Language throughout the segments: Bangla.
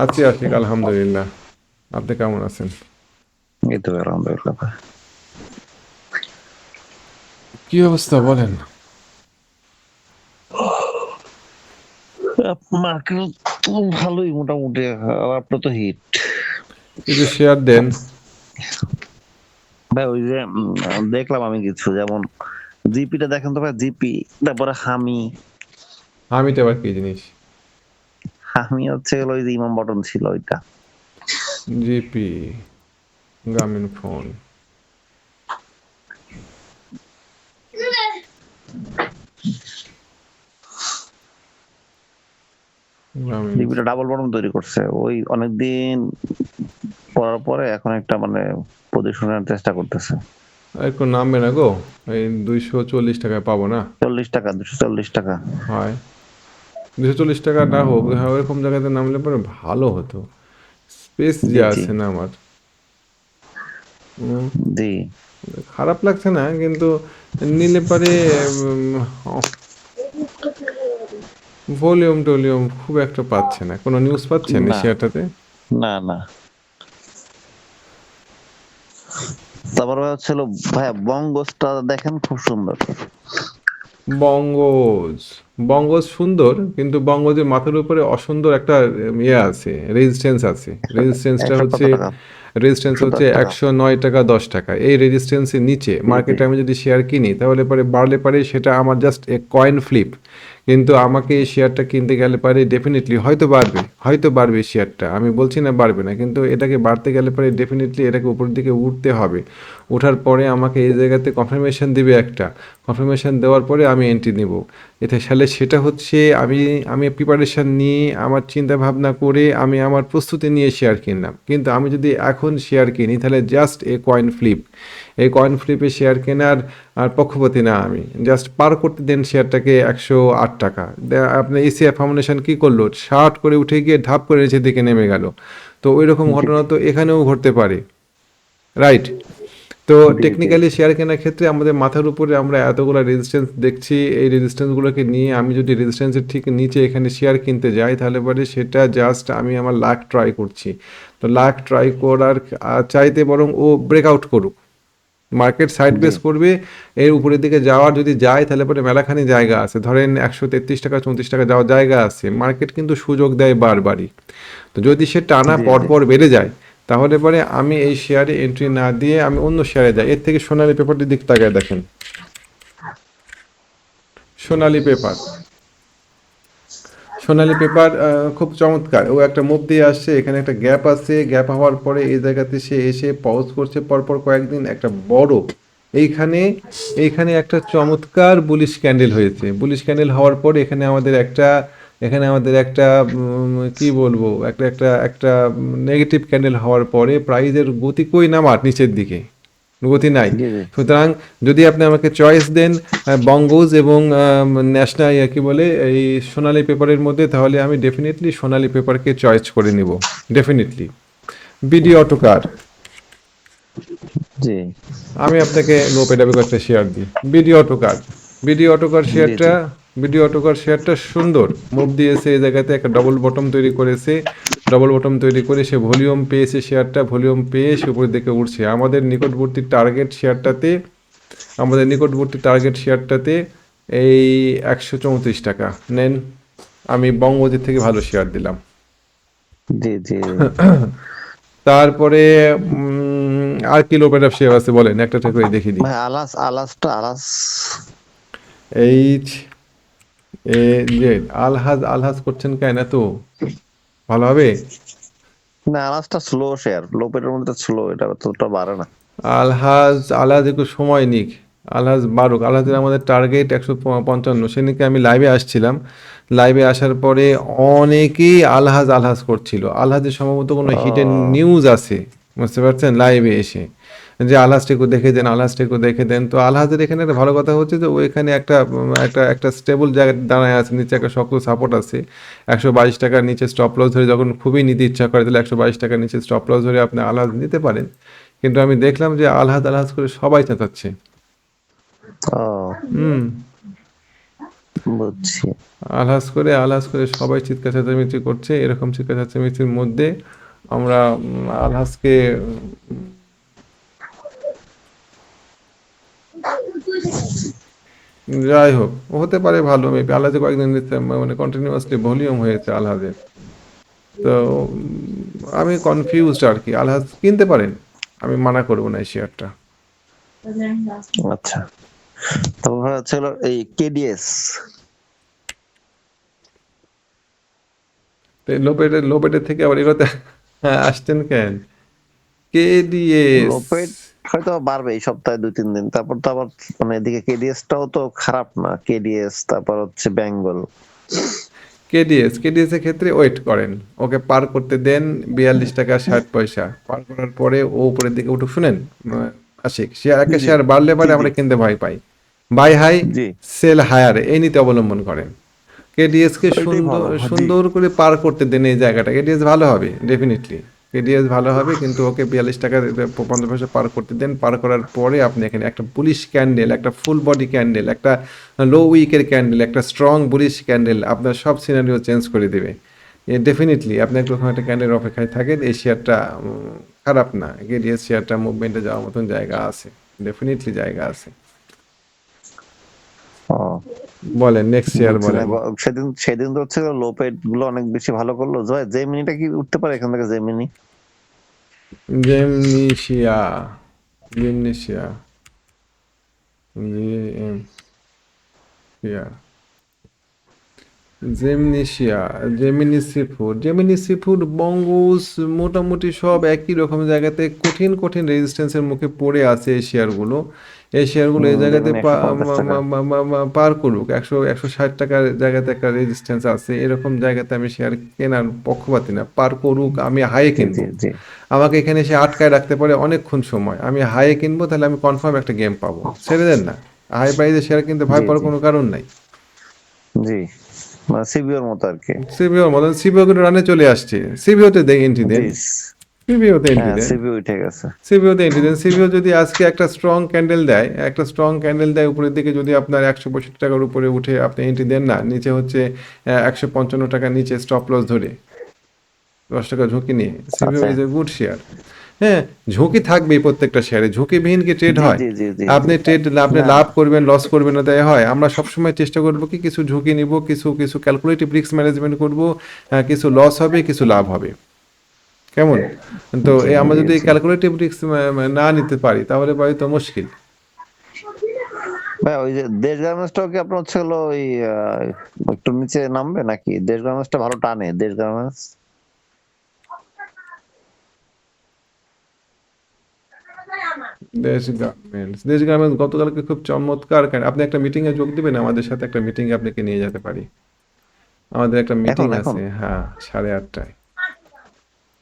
আছি আশিক আলহামদুলিল্লাহ। আপনি কেমন আছেন? এই তো আলহামদুলিল্লাহ কি অবস্থা বলেন? মার্কেট তো ভালোই মোটামুটি আর আপনার তো হিট। কিছু শেয়ার দেন। ভাই ওই যে দেখলাম আমি কিছু যেমন জিপিটা দেখেন তো ভাই জিপি তারপরে হামি। আমি তো আবার কি জিনিস? হামি হচ্ছে ওই যে ইমাম বটন ছিল ওইটা। জিপি গ্রামীণ ফোন। জিপিটা ডাবল বটন তৈরি করছে। ওই অনেকদিন করার পরে এখন একটা মানে পজিশনের চেষ্টা করতেছে। একটু নামবে না গো? এই দুইশো চল্লিশ টাকায় পাবো না? চল্লিশ টাকা দুশো চল্লিশ টাকা। হয়। দুশো চল্লিশ টাকা না হোক হ্যাঁ ওরকম জায়গাতে নামলে পরে ভালো হতো। স্পেস যে। আছে না আমার। খারাপ লাগছে না কিন্তু নিলে পারে ভলিউম টলিউম খুব একটা পাচ্ছে না। কোনো নিউজ পাচ্ছেন এই না। শেয়ারটাতে না না। তারপরে হচ্ছিল ভাইয়া বঙ্গসটা দেখেন খুব সুন্দর। বঙ্গজ। বঙ্গজ সুন্দর কিন্তু বঙ্গজের মাথার উপরে অসুন্দর একটা ইয়ে আছে রেজিস্ট্যান্স আছে। রেজিস্ট্যান্সটা হচ্ছে টাকা? রেজিস্ট্যান্স হচ্ছে একশো নয় টাকা দশ টাকা। এই রেজিস্ট্যান্সের নিচে মার্কেটে আমি যদি শেয়ার কিনি তাহলে পরে বাড়লে পারে সেটা আমার জাস্ট এ কয়েন ফ্লিপ কিন্তু আমাকে এই শেয়ারটা কিনতে গেলে পারে ডেফিনেটলি হয়তো বাড়বে হয়তো বাড়বে শেয়ারটা আমি বলছি না বাড়বে না কিন্তু এটাকে বাড়তে গেলে পরে ডেফিনেটলি এটাকে উপরের দিকে উঠতে হবে। ওঠার পরে আমাকে এই জায়গাতে কনফার্মেশন দিবে একটা। কনফার্মেশন দেওয়ার পরে আমি এন্ট্রি নিব। এতে সালে সেটা হচ্ছে আমি আমি প্রিপারেশান নিয়ে আমার চিন্তা ভাবনা করে আমি আমার প্রস্তুতি নিয়ে শেয়ার কিনলাম। কিন্তু আমি যদি এখন শেয়ার কিনি তাহলে জাস্ট এ কয়েন ফ্লিপ এই কয়েন ফ্লিপে শেয়ার কেনার আর পক্ষপাতি না আমি। জাস্ট পার করতে দেন শেয়ারটাকে একশো আট টাকা। আপনার এসিআই ফাউন্ডেশন কী করল? শার্ট করে উঠে গিয়ে ধাপ করে নিচের দিকে নেমে গেল। তো ওই রকম ঘটনা তো এখানেও ঘটতে পারে। রাইট তো টেকনিক্যালি শেয়ার কেনার ক্ষেত্রে আমাদের মাথার উপরে আমরা এতগুলো রেজিস্ট্যান্স দেখছি এই রেজিস্ট্যান্সগুলোকে নিয়ে আমি যদি রেজিস্ট্যান্সের ঠিক নিচে এখানে শেয়ার কিনতে যাই তাহলে পরে সেটা জাস্ট আমি আমার লাখ ট্রাই করছি। তো লাখ ট্রাই করার চাইতে বরং ও ব্রেকআউট করুক। মার্কেট সাইড বেস করবে এর উপরের দিকে যাওয়ার যদি যায় তাহলে পরে মেলাখানি জায়গা আছে। ধরেন একশো তেত্রিশ টাকা চৌত্রিশ টাকা যাওয়ার জায়গা আছে। মার্কেট কিন্তু সুযোগ দেয় বারবারই। তো যদি সে টানা। পরপর বেড়ে যায় তাহলে পরে আমি এই শেয়ারে এন্ট্রি না দিয়ে আমি অন্য শেয়ারে যাই। এর থেকে সোনালি পেপারটির দিক তাকায় দেখেন। সোনালি পেপার সোনালী পেপার খুব চমৎকার। ও একটা মুভ দিয়ে আসছে, এখানে একটা গ্যাপ আছে। গ্যাপ হওয়ার পরে এই জায়গাতে সে এসে পজ করছে, পরপর কয়েকদিন একটা বড়। এইখানে এইখানে একটা চমৎকার বুলিশ ক্যান্ডেল হয়েছে। বুলিশ ক্যান্ডেল হওয়ার পরে এখানে আমাদের একটা এখানে আমাদের একটা কি বলব একটা একটা একটা নেগেটিভ ক্যান্ডেল হওয়ার পরে প্রাইজের গতি কই নামার নিচের দিকে? গতি নাই। সুতরাং যদি আপনি আমাকে চয়েস দেন বঙ্গজ এবং ন্যাশনাল কি বলে এই সোনালী পেপারের মধ্যে তাহলে আমি ডেফিনেটলি সোনালী পেপারকে চয়েস করে নিব। ডেফিনেটলি বিডি অটোকার জি। আমি আপনাকে নো পেডাবেক একটা শেয়ার দিই। বিডি অটোকার বিডি অটোকার শেয়ারটা বিডি অটোকার শেয়ারটা সুন্দর। মুভ দিয়েছে এই জায়গাতে একটা ডবল বটম তৈরি করেছে। ডবল বটম তৈরি করে সে ভলিউম পেয়েছে শেয়ারটা ভলিউম পেয়ে সে উপরের দিকে উঠছে। আমাদের নিকটবর্তী টার্গেট শেয়ারটাতে আমাদের নিকটবর্তী টার্গেট শেয়ারটাতে এই একশো চৌত্রিশ টাকা। নেন আমি বঙ্গজির থেকে ভালো শেয়ার দিলাম। জি জি। তারপরে আর কি লোপের শেয়ার আছে বলেন? একটা থেকে দেখি দিই। আলাস আলাসটা আলাস। এইচ এ জেড আলহাজ আলহাজ করছেন কেন এত? ভালো হবে? না আলাসটা স্লো শেয়ার লোপের মধ্যে স্লো এটা ততটা বাড়ে না। আলহাজ আলহাজ একটু সময় নিক। আলহাজ বারুক আলহাজের আমাদের টার্গেট একশো পঞ্চান্ন। সেদিনকে আমি লাইভে আসছিলাম। লাইভে আসার পরে অনেকেই আলহাজ আলহাজ করছিল। আলহাজের সম্ভবত কোনো হিডেন নিউজ আছে। বুঝতে পারছেন? লাইভে এসে। যে আলহাজটিকে দেখে দেন আলহাজটিকে দেখে দেন। তো আলহাজের এখানে একটা ভালো কথা হচ্ছে যে ওইখানে একটা একটা একটা স্টেবল জায়গায় দাঁড়ায় আছে নিচে একটা শক্ত সাপোর্ট আছে। একশো বাইশ টাকার নিচে স্টপ লস ধরে যখন খুবই নিতে ইচ্ছা করে তাহলে একশো বাইশ টাকার নিচে স্টপ লস ধরে আপনি আলহাজ নিতে পারেন। কিন্তু আমি দেখলাম যে আলহাজ আলহাজ করে সবাই চেঁচাচ্ছে। হুম। বুঝছি। আলহাস করে আলহাস করে সবাই চিৎকার চেঁচামেচি করছে। এরকম চিৎকার চেঁচামেচির মধ্যে আমরা উম, যাই হোক হতে পারে ভালো মেবি আলহাজে কয়েকদিন মানে কন্টিনিউয়াসলি ভলিউম হয়েছে আলহাজের। তো আমি কনফিউজড আর কি আলহাজ কিনতে পারেন আমি মানা করব না এই শেয়ারটা আচ্ছা তারপর হচ্ছে এই কেডিএস লোপেটের লোপেটের থেকে আবার এগোতে আসছেন কেন? কে দিয়ে লোপেট হয়তো বাড়বে এই সপ্তাহে দুই তিন দিন। তারপর তো আবার মানে এদিকে কেডিএস টাও তো খারাপ না। কেডিএস তারপর হচ্ছে বেঙ্গল কেডিএস কেডিএস এর ক্ষেত্রে ওয়েট করেন। ওকে পার করতে দেন বিয়াল্লিশ টাকা ষাট পয়সা। পার করার পরে ও উপরের দিকে উঠুক শুনেন? আশিক শেয়ার একটা শেয়ার বাড়লে পারে আমরা কিনতে ভয় পাই। বাই হাই জি। সেল হায়ার এই নীতি অবলম্বন করেন। কেডিএস কে সুন্দর সুন্দর করে পার করতে দেন এই জায়গাটা। কেডিএস ভালো হবে ডেফিনেটলি কেডিএস ভালো হবে, কিন্তু ওকে বিয়াল্লিশ টাকা পঞ্চাশ পয়সা পার করতে দেন। পার করার পরে আপনি এখানে একটা বুলিশ ক্যান্ডেল একটা ফুল বডি ক্যান্ডেল একটা লো উইকের ক্যান্ডেল একটা স্ট্রং বুলিশ ক্যান্ডেল আপনার সব সিনারিও চেঞ্জ করে দেবে। ডেফিনেটলি আপনি একরকম একটা ক্যান্ডেল অপেক্ষায় থাকেন, এই শেয়ারটা খারাপ না। কেডিএস শেয়ারটা মুভমেন্টে যাওয়ার মতন জায়গা আছে। ডেফিনেটলি জায়গা আছে। বলেন নেক্সট বলেন। সেদিন সেদিন তো হচ্ছে গুলো অনেক বেশি ভালো করল। জয় জেমিনিটা কি উঠতে পারে এখান থেকে জেমিনি জেমনিশিয়া জেমনিশিয়া জেমনিশিয়া জেমনিশিয়া জেমিনি সিফুড জেমিনি সিফুড বঙ্গুস মোটামুটি সব একই রকম জায়গাতে কঠিন কঠিন রেজিস্ট্যান্সের মুখে পড়ে আছে এই শেয়ারগুলো এই শেয়ারগুলো এই জায়গাতে যেমন পা- 150 টাকা। মা- মা- মা- মা- পার করুক একশো একশো ষাট টাকার জায়গাতে একটা রেজিস্ট্যান্স আছে এরকম জায়গাতে আমি শেয়ার কেনার পক্ষপাতি না পার করুক আমি হাইয়ে কিনবো। আমাকে এখানে এসে আটকায় রাখতে পারে অনেকক্ষণ সময় আমি হাইয়ে কিনবো তাহলে আমি কনফার্ম একটা গেম পাবো। ছেড়ে দেন না হাই প্রাইসে শেয়ার কিনতে ভয় পাওয়ার কোনো কারণ নাই। জি মানে সিবিওর মতো আর কি। সিবিওর মতন সিবিও কিন্তু রানে চলে আসছে সিবিওতে দেন এন্ট্রি দেন। সিবিওতে এন্ট্রি হ্যাঁ দেন সিবিও উঠে গেছে। সিবিওতে এন্ট্রি দেন। সিবিও যদি আজকে একটা স্ট্রং ক্যান্ডেল দেয় একটা স্ট্রং ক্যান্ডেল দেয় উপরের দিকে যদি আপনার একশো পঁয়ষট্টি টাকার উপরে উঠে আপনি এন্ট্রি দেন না নিচে হচ্ছে একশো পঞ্চান্ন টাকা নিচে স্টপ লস ধরে। দশ টাকা ঝুঁকি নিয়ে। সিবিও। ইজ এ গুড শেয়ার হ্যাঁ ঝুঁকি থাকবেই প্রত্যেকটা শেয়ারে ঝুঁকিবিহীন কি ট্রেড হয়? আপনি ট্রেড আপনি লাভ করবেন লস করবেন না তাই হয়। আমরা সবসময় চেষ্টা করব কি কিছু ঝুঁকি নিব কিছু কিছু ক্যালকুলেটিভ রিস্ক ম্যানেজমেন্ট করব কিছু লস হবে কিছু লাভ হবে। কেমন? তো এই আমরা যদি ক্যালকুলেটিভ রিস্ক না নিতে পারি তাহলে পারি তো মুশকিল। ভাই ওই যে দেশ গার্মেন্টসটাও কি আপনার হচ্ছে হলো ওই একটু নিচে নামবে নাকি? দেশ গার্মেন্টসটা ভালো টানে দেশ গার্মেন্টস দেশ গার্মেন্টস দেশ গার্মেন্টস গতকালকে খুব চমৎকার কারণ আপনি একটা মিটিং এ যোগ দিবেন আমাদের সাথে একটা মিটিং এ আপনাকে নিয়ে যেতে পারি। আমাদের একটা মিটিং আছে হ্যাঁ সাড়ে আটটায়।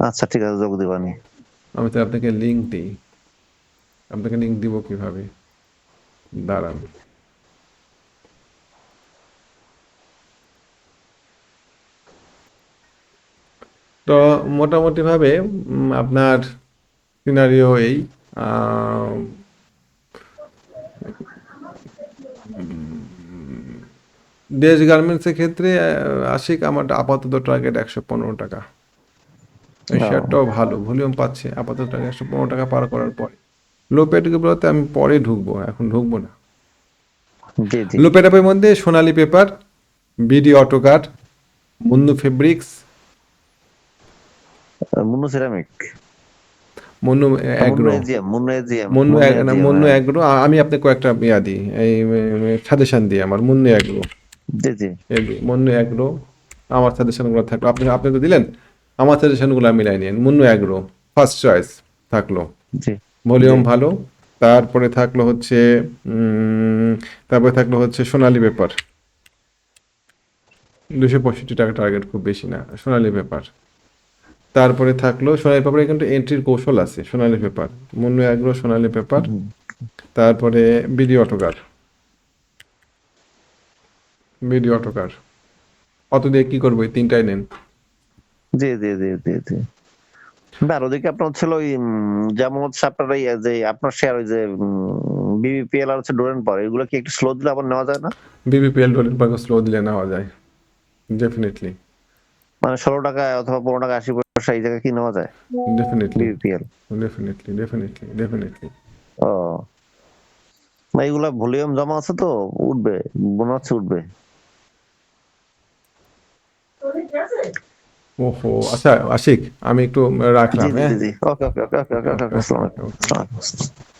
আচ্ছা ঠিক আছে, যোগ দিবানি আমি। তো আপনাকে লিংক দিই। আপনাকে লিংক দিব কীভাবে? দাঁড়ান। তো মোটামুটিভাবে আপনার সিনারিও এই দেশ গার্মেন্টসের ক্ষেত্রে আশিক, আমার আপাতত টার্গেট একশো পনেরো টাকা। এই ও। শেয়ারটাও ভালো ভলিউম পাচ্ছে আপাতত একশো পনেরো টাকা পার করার পরে। লো পেটগুলোতে আমি পরে ঢুকবো এখন ঢুকবো না। লো পেটআপের মধ্যে Sonali paper BD Autocar Monno fabrics Monno ceramic Monno agro Monno Monno agro আমি আপনাকে কয়েকটা ইয়া দিই এই সাজেশন দিই আমার মুন্নু অ্যাগ্রো জি জি। মুন্নু অ্যাগ্রো আমার সাজেশনগুলো থাকল। আপনি আপনি তো দিলেন? আমার সাজেশনগুলো মিলাই নিন মুন্নু অ্যাগ্রো ফার্স্ট চয়েস থাকল। ভলিউম ভালো তারপরে থাকল হচ্ছে তারপরে থাকল হচ্ছে সোনালী পেপার দুশো পঁয়ষট্টি টাকা টার্গেট খুব বেশি না সোনালী পেপার তারপরে থাকল সোনালী পেপারে কিন্তু এন্ট্রির কৌশল আছে Sonali paper Monno agro Sonali paper তারপরে বিডি অটোকার। BD Autocar. অত দিয়ে কি করব? এই তিনটাই নেন। জি জি জি জি জি। আর ওদিকে আপনার হচ্ছে ওই যেমন হচ্ছে আপনার এই যে আপনার শেয়ার ওই যে বিবিপিএল আর হচ্ছে ডোরেন পাওয়ার এগুলো কি একটু স্লো দিলে আবার নেওয়া যায় না? বিবিপিএল ডোলের পাকে স্লো দিলে নেওয়া যায়। ডেফিনেটলি মানে ষোলো টাকা অথবা পনেরো টাকা আশি পয়সা এই জায়গায় কি নেওয়া যায়? Definitely BBPL definitely definitely definitely ও। না এগুলা ভলিউম জমা আছে তো উঠবে মনে হচ্ছে উঠবে। ওহো আচ্ছা আশিক আমি একটু রাখলাম হ্যাঁ? ওকে ওকে ওকে ওকে ওকে। আসসালামু আলাইকুম।